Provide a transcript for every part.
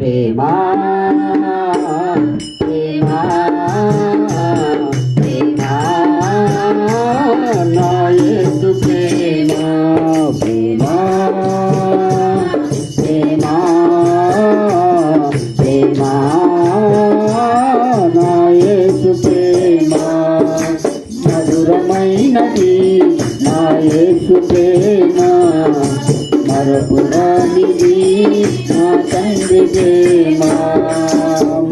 ప్రేమ ప్రేమ ప్రేమ నా ప్రేమ ప్రేమ ప్రేమ ప్రేమ నా ప్రేమ మధురమైనది ప్రేమ మరపురానిది నా ప్రేమ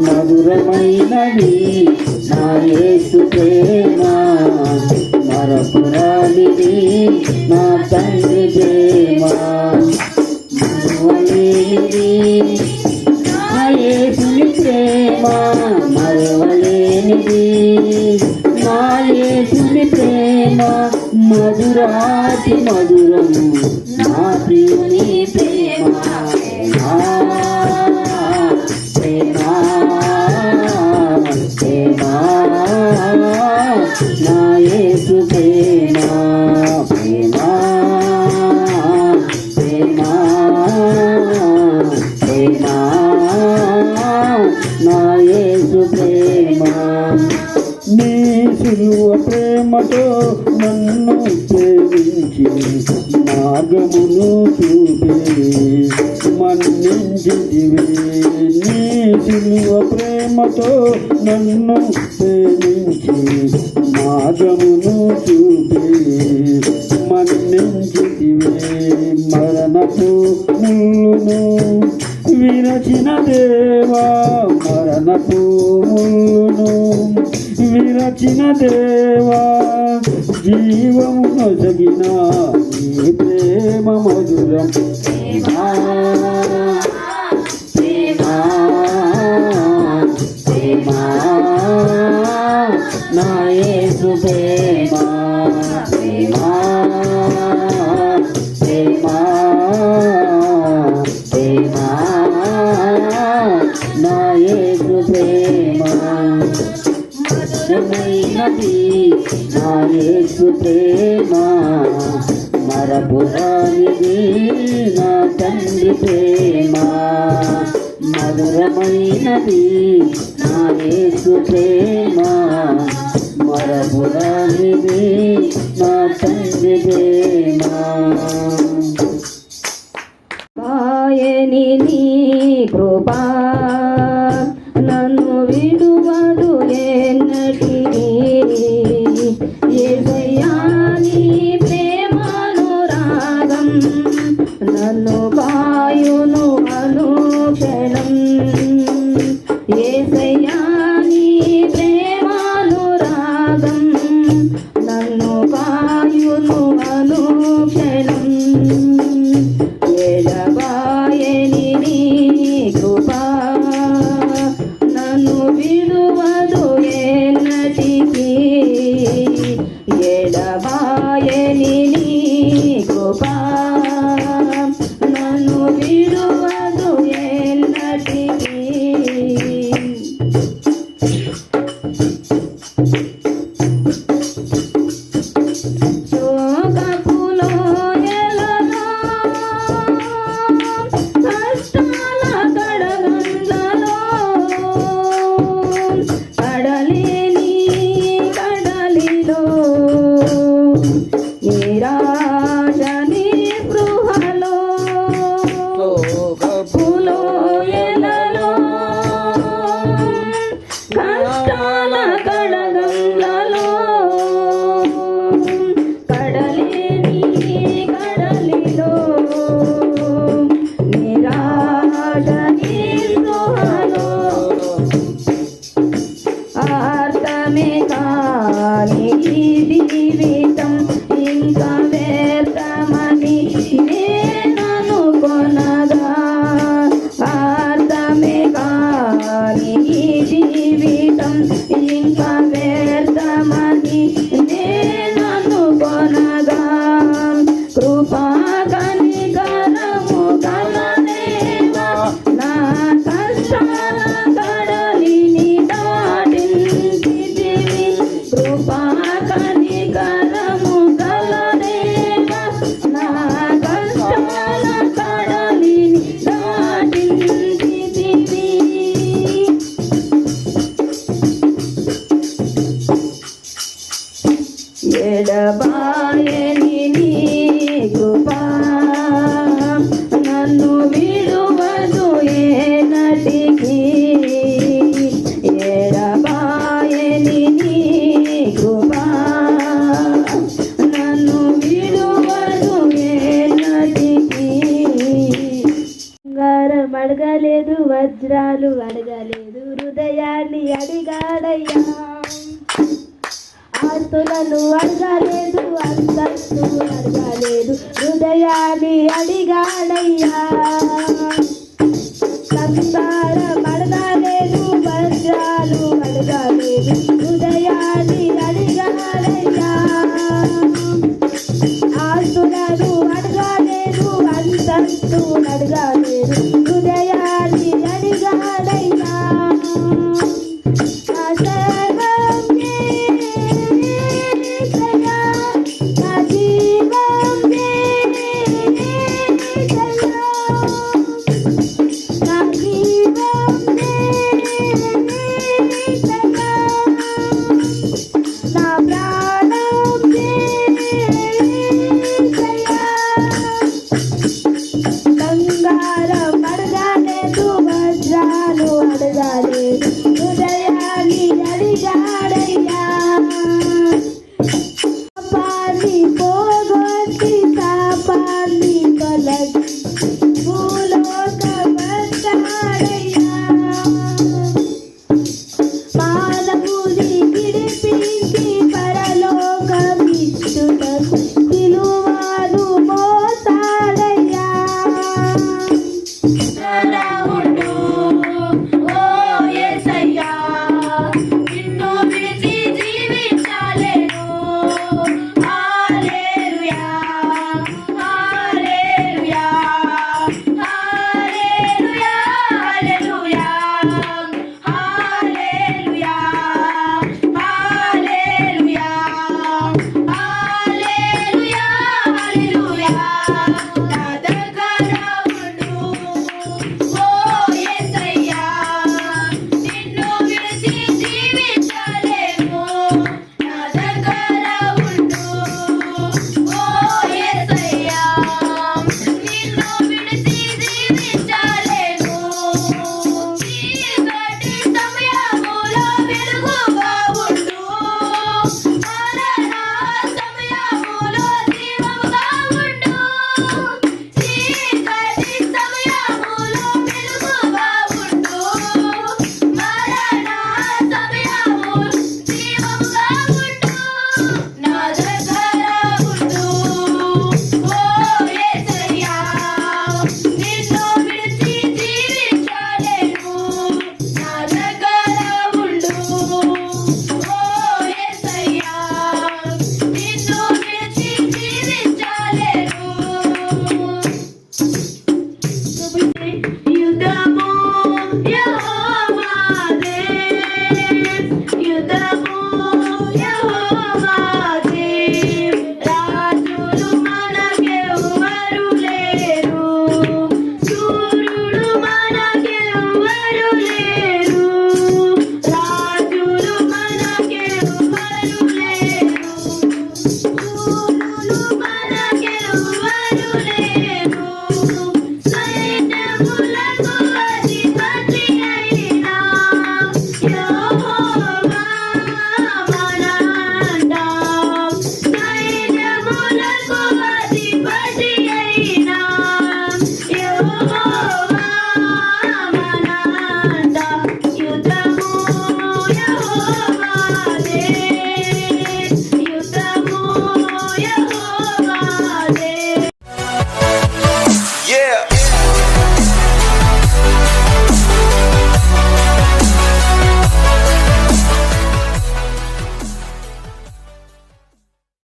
మధురమైనది నా యేసు ప్రేమ. మరపురానిది నా తండ్రి ప్రేమ. మరువలేనిది నా యేసుని ప్రేమ. మరువలేనిది నా యేసుని ప్రేమ. మధురాతి మధురము నా ప్రియుని ప్రేమ. ప్రేమతో నన్ను ప్రేమించి మార్గమును చూపి మన్నించివే నీ సిలువ ప్రేమతో నన్ను ప్రేమించి మార్గమును చూపి మన్నించివే మరణపు ముళ్ళును విరచిన దేవా మరణపు ముళ్ళు విరచిన దేవా జీవము నొసగిన నీ ప్రేమ మధురం. ప్రేమా ప్రేమా. మరపురానిది నా తండ్రి ప్రేమ. మధురమైనది నా యేసు ప్రేమ. మరపురానిది నా తండ్రి ప్రేమ. ఆయని నీ కృపా. నన్ను విడు Johnny. ఎడబాయని నీ నన్ను విడువదు ఏ నటికి. ఎడబాయని నీ నన్ను విడువదు ఏ నటికి. బంగారం అడగలేదు వజ్రాలు అడగలేదు హృదయాన్ని అడిగాడయ్యా. ఆస్తులను అడగలేదు అంతస్తు అడగలేదు. హృదయాన్ని అడిగాడయ్యా. సంసారం Happy.